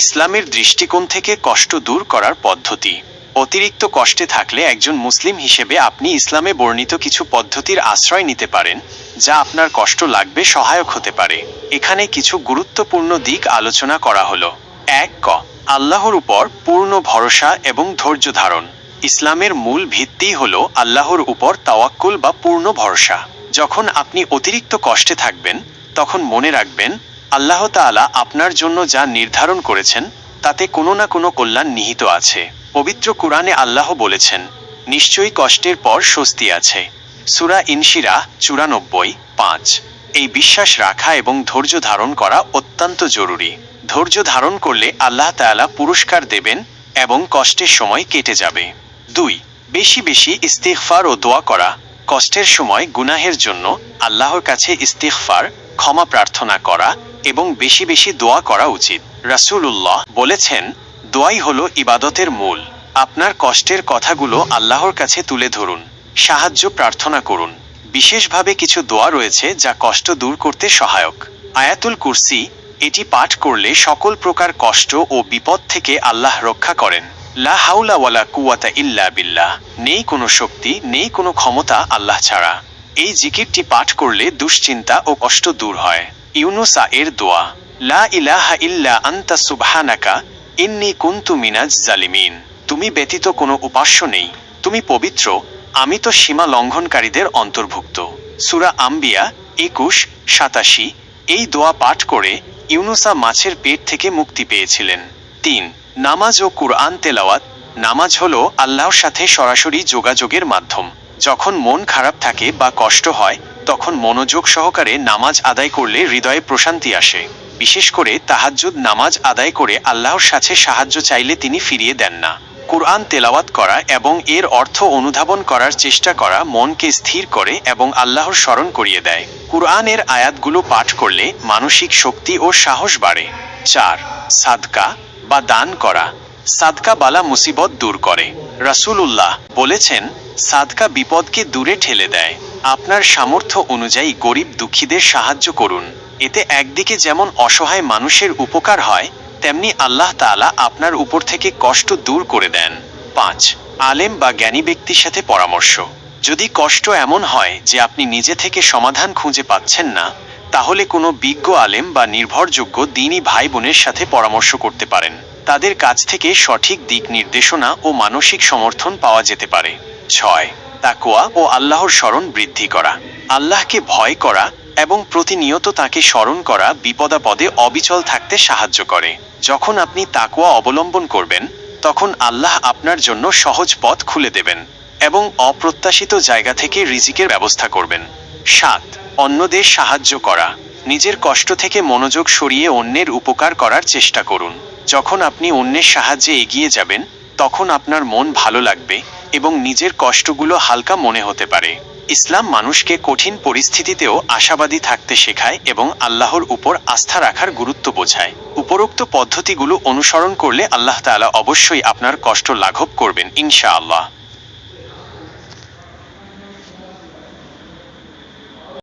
ইসলামের দৃষ্টিকোণ থেকে কষ্ট দূর করার পদ্ধতি। অতিরিক্ত কষ্টে থাকলে একজন মুসলিম হিসেবে আপনি ইসলামে বর্ণিত কিছু পদ্ধতির আশ্রয় নিতে পারেন, যা আপনার কষ্ট লাগবে সহায়ক হতে পারে। এখানে কিছু গুরুত্বপূর্ণ দিক আলোচনা করা হলো। এক, ক, আল্লাহর উপর পূর্ণ ভরসা এবং ধৈর্য ধারণ। ইসলামের মূল ভিত্তি হল আল্লাহর উপর তাওয়াক্কুল বা পূর্ণ ভরসা। যখন আপনি অতিরিক্ত কষ্টে থাকবেন, তখন মনে রাখবেন আল্লাহ তাআলা আপনার জন্য যা নির্ধারণ করেছেন, তাতে কোনো না কোনো কল্যাণ নিহিত আছে। পবিত্র কোরআনে আল্লাহ বলেছেন, নিশ্চয়ই কষ্টের পর স্বস্তি আছে। সুরা ইনশিরা চুরানব্বই, পাঁচ। এই বিশ্বাস রাখা এবং ধৈর্য ধারণ করা অত্যন্ত জরুরি। ধৈর্য ধারণ করলে আল্লাহ তাআলা পুরস্কার দেবেন এবং কষ্টের সময় কেটে যাবে। দুই, বেশি বেশি ইস্তিগফার ও দোয়া করা। কষ্টের সময় গুনাহের জন্য আল্লাহর কাছে ইস্তিগফার, ক্ষমা প্রার্থনা করা এবং বেশি বেশি দোয়া করা উচিত। রাসূলুল্লাহ বলেছেন, দোয়াই হলো ইবাদতের মূল। আপনার কষ্টের কথাগুলো আল্লাহর কাছে তুলে ধরুন। সাহায্য প্রার্থনা করুন। বিশেষভাবে কিছু দোয়া রয়েছে যা কষ্ট দূর করতে সহায়ক। আয়াতুল কুরসি, এটি পাঠ করলে সকল প্রকার কষ্ট ও বিপদ থেকে আল্লাহ রক্ষা করেন। লা হাউলা ওয়ালা কুয়াতা ইল্লা বিল্লাহ। নেই কোনো শক্তি, নেই কোনো ক্ষমতা আল্লাহ ছাড়া। এই জিকিরটি পাঠ করলে দুশ্চিন্তা ও কষ্ট দূর হয়। ইউনুসা এর দোয়া, লা ইলাহা ইল্লা আন্তা সুবহানাকা, ইন্নি কুনতু মিনাজ জালিমিন। তুমি ব্যতীত কোনো উপাস্য নেই। তুমি পবিত্র। আমি তো সীমা লঙ্ঘনকারীদের অন্তর্ভুক্ত। সুরা আম্বিয়া, একুশ, সাতাশি, এই দোয়া পাঠ করে ইউনুসা মাছের পেট থেকে মুক্তি পেয়েছিলেন। তিন, নামাজ ও কুরআন তেলাওয়াত। নামাজ হলো আল্লাহর সাথে সরাসরি যোগাযোগের মাধ্যম। যখন মন খারাপ থাকে বা কষ্ট হয় তখন মনোযোগ সহকারে নামাজ আদায় করলে হৃদয়ে প্রশান্তি আসে। বিশেষ করে তাহাজ্জুদ নামাজ আদায় করে আল্লাহর সাথে সাহায্য চাইলে তিনি ফিরিয়ে দেন না। কুরআন তেলাওয়াত করা এবং এর অর্থ অনুধাবন করার চেষ্টা করা মনকে স্থির করে এবং আল্লাহর স্মরণ করিয়ে দেয়। কুরআনের আয়াতগুলো পাঠ করলে মানসিক শক্তি ও সাহস বাড়ে। চার, সাদকা বা দান করা। সাদকা বালা মুসিবত দূর করে। রাসূলুল্লাহ বলেছেন, সাদকা বিপদকে দূরে ঠেলে দেয়। আপনার সামর্থ্য অনুযায়ী গরিব দুঃখীদের সাহায্য করুন। এতে একদিকে যেমন অসহায় মানুষের উপকার হয়, তেমনি আল্লাহ তাআলা আপনার উপর থেকে কষ্ট দূর করে দেন। পাঁচ, আলেম বা জ্ঞানী ব্যক্তির সাথে পরামর্শ। যদি কষ্ট এমন হয় যে আপনি নিজে থেকে সমাধান খুঁজে পাচ্ছেন না, তাহলে কোনো বিজ্ঞ আলেম বা নির্ভরযোগ্য দিনী ভাই বোনের সাথে পরামর্শ করতে পারেন। তাদের কাছ থেকে সঠিক দিক নির্দেশনা ও মানসিক সমর্থন পাওয়া যেতে পারে। ছয় তাকুয়া ও আল্লাহর স্মরণ বৃদ্ধি করা। আল্লাহকে ভয় করা এবং প্রতিনিয়ত তাকে স্মরণ করা বিপদাপদে অবিচল থাকতে সাহায্য করে। যখন আপনি তাকোয়া অবলম্বন করবেন, তখন আল্লাহ আপনার জন্য সহজ পথ খুলে দেবেন এবং অপ্রত্যাশিত জায়গা থেকে রিজিকের ব্যবস্থা করবেন। সাত, অন্যদের সাহায্য করা। নিজের কষ্ট থেকে মনোযোগ সরিয়ে অন্যের উপকার করার চেষ্টা করুন। যখন আপনি অন্যের সাহায্যে এগিয়ে যাবেন তখন আপনার মন ভালো লাগবে এবং নিজের কষ্টগুলো হালকা মনে হতে পারে। ইসলাম মানুষকে কঠিন পরিস্থিতিতেও আশাবাদী থাকতে শেখায় এবং আল্লাহর উপর আস্থা রাখার গুরুত্ব বোঝায়। উপরোক্ত পদ্ধতিগুলো অনুসরণ করলে আল্লাহ তালা অবশ্যই আপনার কষ্ট লাঘব করবেন, ইনশাআল্লাহ।